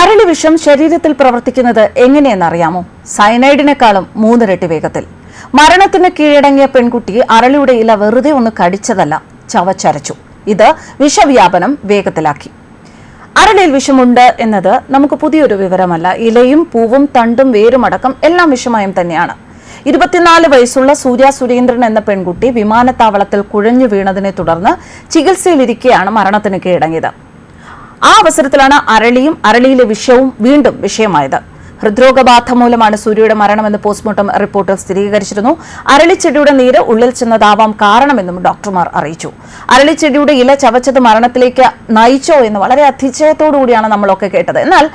അരളി വിഷം ശരീരത്തിൽ പ്രവർത്തിക്കുന്നത് എങ്ങനെയെന്നറിയാമോ? സയനൈഡിനേക്കാളും മൂന്നിരട്ടി വേഗത്തിൽ. മരണത്തിന് കീഴടങ്ങിയ പെൺകുട്ടി അരളിയുടെ ഇല വെറുതെ ഒന്ന് കടിച്ചതല്ല ചവച്ചരച്ചു. ഇത് വിഷവ്യാപനം വേഗത്തിലാക്കി. അരളിയിൽ വിഷമുണ്ട് എന്നത് നമുക്ക് പുതിയൊരു വിവരമല്ല. ഇലയും പൂവും തണ്ടും വേരുമടക്കം എല്ലാം വിഷമയം തന്നെയാണ്. ഇരുപത്തിനാല് വയസ്സുള്ള സൂര്യ സുരേന്ദ്രൻ എന്ന പെൺകുട്ടി വിമാനത്താവളത്തിൽ കുഴഞ്ഞു വീണതിനെ തുടർന്ന് ചികിത്സയിലിരിക്കെയാണ് മരണത്തിന് കീഴടങ്ങിയത്. ആ അവസരത്തിലാണ് അരളിയും അരളിയിലെ വിഷവും വീണ്ടും വിഷയമായത്. ഹൃദ്രോഗബാധ മൂലമാണ് സൂര്യയുടെ മരണമെന്ന് പോസ്റ്റ്മോർട്ടം റിപ്പോർട്ട് സ്ഥിരീകരിച്ചിരുന്നു. അരളിച്ചെടിയുടെ നീര് ഉള്ളിൽ ചെന്നതാവാം കാരണമെന്നും ഡോക്ടർമാർ അറിയിച്ചു. അരളിച്ചെടിയുടെ ഇല ചവച്ചത് മരണത്തിലേക്ക് നയിച്ചോ എന്ന് വളരെ അതിശയത്തോടു കൂടിയാണ് നമ്മളൊക്കെ കേട്ടത്. എന്നാൽ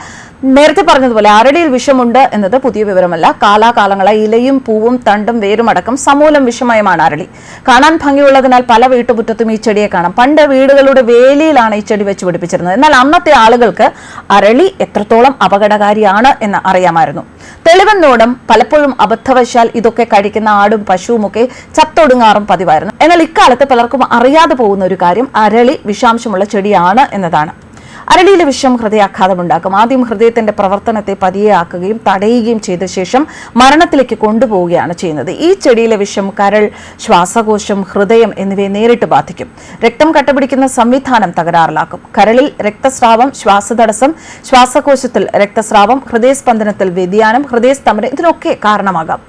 നേരത്തെ പറഞ്ഞതുപോലെ അരളിയിൽ വിഷമുണ്ട് എന്നത് പുതിയ വിവരമല്ല. കാലാകാലങ്ങളായി ഇലയും പൂവും തണ്ടും വേരും വേരുമടക്കം സമൂലം വിഷമയമാണ് അരളി കാണാൻ ഭംഗിയുള്ളതിനാൽ പല വീട്ടുമുറ്റത്തും ഈ ചെടിയെ കാണാം. പണ്ട് വീടുകളുടെ വേലിയിലാണ് ഈ ചെടി വെച്ച് പിടിപ്പിച്ചിരുന്നത്. എന്നാൽ അന്നത്തെ ആളുകൾക്ക് അരളി എത്രത്തോളം അപകടകാരിയാണ് എന്ന് അറിയാമായിരുന്നു. തെളിവെന്നോടും പലപ്പോഴും അബദ്ധവശാൽ ഇതൊക്കെ കഴിക്കുന്ന ആടും പശുവും ഒക്കെ ചത്തൊടുങ്ങാറും പതിവായിരുന്നു. എന്നാൽ ഇക്കാലത്ത് പലർക്കും അറിയാതെ പോകുന്ന ഒരു കാര്യം അരളി വിഷാംശമുള്ള ചെടിയാണ് എന്നതാണ്. അരളിയിലെ വിഷം ഹൃദയാഘാതമുണ്ടാക്കും. ആദ്യം ഹൃദയത്തിന്റെ പ്രവർത്തനത്തെ പതിയെ ആക്കുകയും തടയുകയും ചെയ്ത ശേഷം മരണത്തിലേക്ക് കൊണ്ടുപോവുകയാണ് ചെയ്യുന്നത്. ഈ ചെടിയിലെ വിഷം കരൾ ശ്വാസകോശം ഹൃദയം എന്നിവയെ നേരിട്ട് ബാധിക്കും. രക്തം കട്ടപിടിക്കുന്ന സംവിധാനം തകരാറിലാക്കും. കരളിൽ രക്തസ്രാവം ശ്വാസതടസ്സം ശ്വാസകോശത്തിൽ രക്തസ്രാവം ഹൃദയസ്പന്ദനത്തിൽ വ്യതിയാനം ഹൃദയസ്തംഭനം ഇതിനൊക്കെ കാരണമാകാം.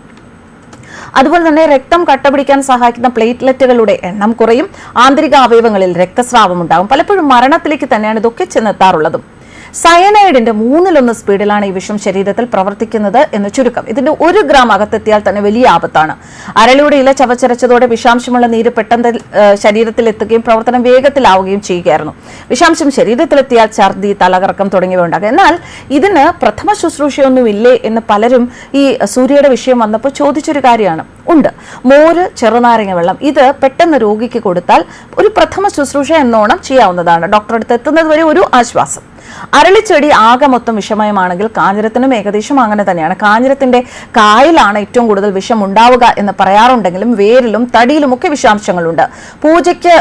അതുപോലെ തന്നെ രക്തം കട്ടപിടിക്കാൻ സഹായിക്കുന്ന പ്ലേറ്റ്ലെറ്റുകളുടെ എണ്ണം കുറയും. ആന്തരിക അവയവങ്ങളിൽ രക്തസ്രാവം ഉണ്ടാകും പലപ്പോഴും മരണത്തിലേക്ക് തന്നെയാണ് ഇതൊക്കെ ചെന്നെത്താറുള്ളതും. സയനൈഡിന്റെ മൂന്നിലൊന്ന് സ്പീഡിലാണ് ഈ വിഷം ശരീരത്തിൽ പ്രവർത്തിക്കുന്നത് എന്ന് ചുരുക്കം. ഇതിന്റെ ഒരു ഗ്രാം അകത്തെത്തിയാൽ തന്നെ വലിയ ആപത്താണ്. അരളിയുടെ ഇല ചവച്ചരച്ചതോടെ വിഷാംശമുള്ള നീര് പെട്ടെന്ന് ശരീരത്തിൽ എത്തുകയും പ്രവർത്തനം വേഗത്തിലാവുകയും ചെയ്യുകയായിരുന്നു. വിഷാംശം ശരീരത്തിലെത്തിയാൽ ഛർദി തലകറക്കം തുടങ്ങിയവ ഉണ്ടാകും. എന്നാൽ ഇതിന് പ്രഥമ ശുശ്രൂഷയൊന്നുമില്ലേ എന്ന് പലരും ഈ സൂര്യയുടെ വിഷയം വന്നപ്പോൾ ചോദിച്ചൊരു കാര്യമാണ്. ഉണ്ട്. മോര് ചെറുനാരങ്ങ വെള്ളം ഇത് പെട്ടെന്ന് രോഗിക്ക് കൊടുത്താൽ ഒരു പ്രഥമ ശുശ്രൂഷ എന്നോണം ചെയ്യാവുന്നതാണ്. ഡോക്ടറെ അടുത്ത് എത്തുന്നത് വരെ ഒരു ആശ്വാസം. അരളിച്ചെടി ആകെ മൊത്തം വിഷമയമാണെങ്കിൽ കാഞ്ഞിരത്തിനും ഏകദേശം അങ്ങനെ തന്നെയാണ്. കാഞ്ഞിരത്തിന്റെ കായലാണ് ഏറ്റവും കൂടുതൽ വിഷം ഉണ്ടാവുക എന്ന് പറയാറുണ്ടെങ്കിലും വേരിലും തടിയിലും ഒക്കെ വിഷാംശങ്ങളുണ്ട്. പൂജയ്ക്ക്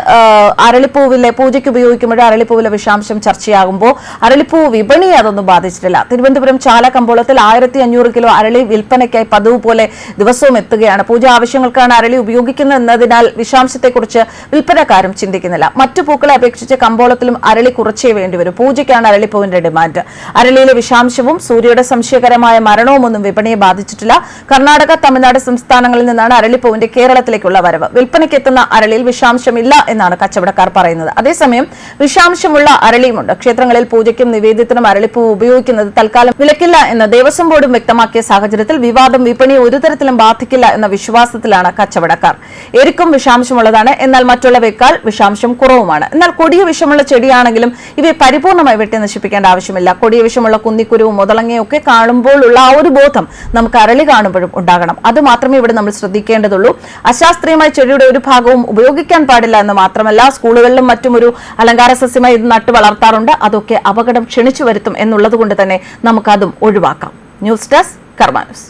അരളിപ്പൂവിലെ പൂജയ്ക്ക് ഉപയോഗിക്കുമ്പോൾ അരളിപ്പൂവിലെ വിഷാംശം ചർച്ചയാകുമ്പോൾ അരളിപ്പൂ വിപണിയെ അതൊന്നും ബാധിച്ചിട്ടില്ല. തിരുവനന്തപുരം ചാല കമ്പോളത്തിൽ ആയിരത്തി അഞ്ഞൂറ് കിലോ അരളി വിൽപ്പനയ്ക്കായി പതിവ് പോലെ ദിവസവും എത്തുകയാണ്. പൂജ ആവശ്യങ്ങൾക്കാണ് അരളി ഉപയോഗിക്കുന്നത് എന്നതിനാൽ വിഷാംശത്തെക്കുറിച്ച് വിൽപ്പനക്കാരും ചിന്തിക്കുന്നില്ല. മറ്റു പൂക്കളെ അപേക്ഷിച്ച് കമ്പോളത്തിലും അരളി കുറച്ചേ വേണ്ടിവരും. പൂജയ്ക്കാണ് അരളിപ്പൂവിന്റെ ഡിമാൻഡ്. അരളിയിലെ വിഷാംശവും സൂര്യയുടെ സംശയകരമായ മരണവും ഒന്നും വിപണിയെ ബാധിച്ചിട്ടില്ല. കർണാടക തമിഴ്നാട് സംസ്ഥാനങ്ങളിൽ നിന്നാണ് അരളിപ്പൂവിന്റെ കേരളത്തിലേക്കുള്ള വരവ്. വിൽപ്പനയ്ക്ക് എത്തുന്ന അരളിയിൽ വിഷാംശമില്ല എന്നാണ് കച്ചവടക്കാർ പറയുന്നത്. അതേസമയം വിഷാംശമുള്ള അരളിയുമുണ്ട്. ക്ഷേത്രങ്ങളിൽ പൂജയ്ക്കും നിവേദ്യത്തിനും അരളിപ്പൂവ് ഉപയോഗിക്കുന്നത് തൽക്കാലം വിലക്കില്ല എന്ന് ദേവസ്വം ബോർഡും വ്യക്തമാക്കിയ സാഹചര്യത്തിൽ വിവാദം വിപണിയെ ഒരു തരത്തിലും ബാധിക്കില്ല എന്ന വിശ്വാസത്തിലാണ് കച്ചവടക്കാർ. എരിക്കും വിഷാംശമുള്ളതാണ്. എന്നാൽ മറ്റുള്ളവയേക്കാൾ വിഷാംശം കുറവുമാണ്. എന്നാൽ കൊടിയ വിഷമുള്ള ചെടിയാണെങ്കിലും ഇവയെ പരിപൂർണമായി വെട്ടി നശിപ്പിക്കേണ്ട ആവശ്യമില്ല. കൊടിയ വിഷമുള്ള കുന്നിക്കുരുവും മുതലങ്ങയൊക്കെ കാണുമ്പോൾ ഉള്ള ആ ഒരു ബോധം നമുക്ക് അരളി കാണുമ്പോഴും ഉണ്ടാകണം. അത് മാത്രമേ ഇവിടെ നമ്മൾ ശ്രദ്ധിക്കേണ്ടതുള്ളൂ. അശാസ്ത്രീയമായ ചെടിയുടെ ഒരു ഭാഗവും ഉപയോഗിക്കാൻ പാടില്ല എന്ന് മാത്രമല്ല സ്കൂളുകളിലും മറ്റും ഒരു അലങ്കാര സസ്യമായി ഇത് നട്ടു വളർത്താറുണ്ട്. അതൊക്കെ അപകടം ക്ഷണിച്ചു വരുത്തും എന്നുള്ളത് കൊണ്ട് തന്നെ നമുക്കതും ഒഴിവാക്കാം. News desk Karma news.